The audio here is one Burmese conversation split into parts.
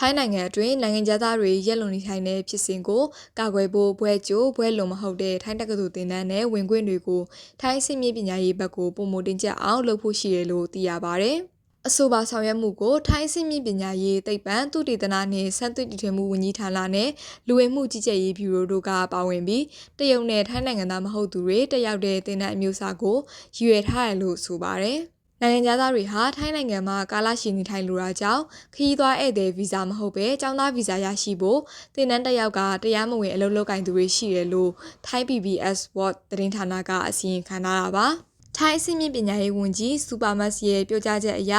ထိုင်းနိုင်ငံအတွင်းနိုင်ငံသားတွေရက်လွန်နေထိုင်တဲ့ဖြစ်စဉ်ကိုကာကွယ်ဖို့ဘွဲကျိုးဘွဲလွန်မဟုတ်တဲ့ထိုင်းတက္ကသိုလ်သင်တန်းနဲ့ဝင်ခွင့်တွေကိုထိုင်းစစ်မြေပညာရေးဘက်ကိုပုံမတင်ကြအောင်လုပ်ဖို့ရှိတယ်လို့သိရပါဗျ။အဆိုပါဆောင်ရွက်မှုကိုထိုင်းစစ်မြေပညာရေးသိပ္ပံသုတေသနနှင့်စမ်းသပ်တည်ထွင်မှုဝန်ကြီးဌာနနဲ့လူဝင်မှုကြီးကြပ်ရေးဗျူရိုတို့ကပါဝင်ပြီးတရုတ်နဲ့ထိုင်းနိုင်ငံသားမဟုတ်သူတွေတက်ရောက်တဲ့သင်တန်းအမျိုးအစားကိုရည်ရွယ်ထားတယ်လို့ဆိုပါတယ်။ နိုင်ငံသားတွေဟာထိုင်းနိုင်ငံမှာကာလရှည်နေထိုင်လိုတာကြောင့်ခရီးသွားဧည့်သည်ဗီဇာမဟုတ်ဘဲចောင်းသားဗီဇာရရှိဖို့တင်နန်းတက်ရောက်ကတရားမဝင်အလုပ်လုပ်ကင်သူတွေရှိတယ်လို့ Thai PBS Watch သတင်းဌာနကအစီရင်ခံထားတာပါထိုင်းအဆင့်မြင့်ပညာရေးဝန်ကြီးစူပါမတ်စ်ရဲ့ပြောကြားချက်အရ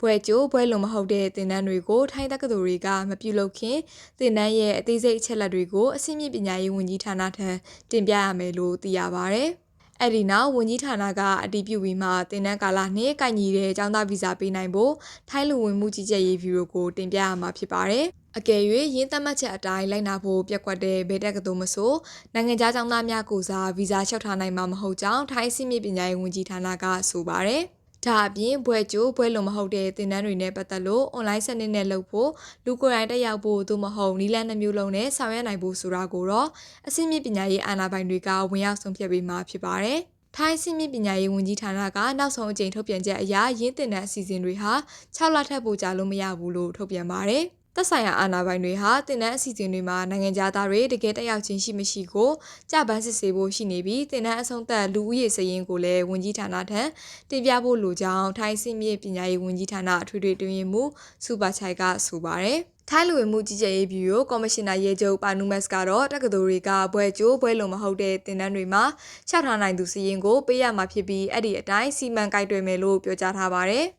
ဘွဲကျိုးဘွဲလုံမဟုတ်တဲ့တင်နန်းတွေကိုထိုင်းတက္ကသိုလ်တွေကမပြုလုပ်ခင်တင်နန်းရဲ့အသေးစိတ်အချက်အလက်တွေကိုအဆင့်မြင့်ပညာရေးဝန်ကြီးဌာနထံတင်ပြရမယ်လို့သိရပါဗျ။ အဲ့ဒီနောက်ဝန်ကြီးဌာနကအတည်ပြုပြီးမှတင်နန်းကာလနှင့်ကိုက်ညီတဲ့အကြောင်းသားဗီဇာပေးနိုင်ဖို့ထိုင်းလူဝင်မှုကြီးကြပ်ရေးဗျူရိုကိုတင်ပြရမှာဖြစ်ပါတယ်။အကယ်၍ရင်းသတ်မှတ်ချက်အတိုင်းလိုက်နာဖို့ပြက်ကွက်တဲ့ဘယ်တက်ကတူမဆိုနိုင်ငံခြားကျောင်းသားများကိုစားဗီဇာလျှောက်ထားနိုင်မှာမဟုတ်ကြောင်းထိုင်းစီမီပညာရေးဝန်ကြီးဌာနကဆိုပါတယ်။ ဒါအပြင်ဘွဲကျိုးဘွဲလုံမဟုတ်တဲ့သင်တန်းတွေနဲ့ပတ်သက်လို့အွန်လိုင်းစနစ်နဲ့လုပ်ဖို့လူကိုယ်တိုင်တက်ရောက်ဖို့သို့မဟုတ်နီလန်းနှမျိုးလုံးနဲ့ဆောင်ရွက်နိုင်ဖို့ဆိုတာကိုတော့အစိမ့်မြင့်ပညာရေးအာဏာပိုင်တွေကဝင်ရောက်ဆုံးဖြတ်ပေးမှာဖြစ်ပါတယ်။ထိုင်းစီမီပညာရေးဝန်ကြီးဌာနကနောက်ဆုံးအကြိမ်ထုတ်ပြန်ချက်အရရင်းတင်တဲ့အစီအစဉ်တွေဟာ6လထက်ပိုကြာလို့မရဘူးလို့ထုတ်ပြန်ပါတယ်။ သက်ဆိုင်ရာအာဏာပိုင်တွေဟာတင်နန်းအစီအစဉ်တွေမှာနိုင်ငံသားတွေတကယ်တက်ရောက်ခြင်းရှိမရှိကိုကြပန်းစစ်ဆေးဖို့ရှိနေပြီးတင်နန်းအဆုံးသက်လူဦးရေစရင်ကိုလည်းဝန်ကြီးဌာနထံတင်ပြဖို့လိုကြောင်းထိုင်းစစ်မြေပညာရေးဝန်ကြီးဌာနအထွေထွေတွင်ရင်မှုစူပါချိုင်ကဆိုပါတယ်။ထိုင်းလူဝင်မှုကြီးကြပ်ရေးဗျူရိုကော်မရှင်နာရဲချုပ်ပါနူမက်စ်ကတော့တက္ကသိုလ်တွေကဘွဲကျိုးဘွဲလုံမဟုတ်တဲ့တင်တန်းတွေမှာချထားနိုင်သူစီရင်ကိုပေးရမှာဖြစ်ပြီးအဲ့ဒီအတိုင်းစီမံကိုက်တွယ်မယ်လို့ပြောကြားထားပါတယ်။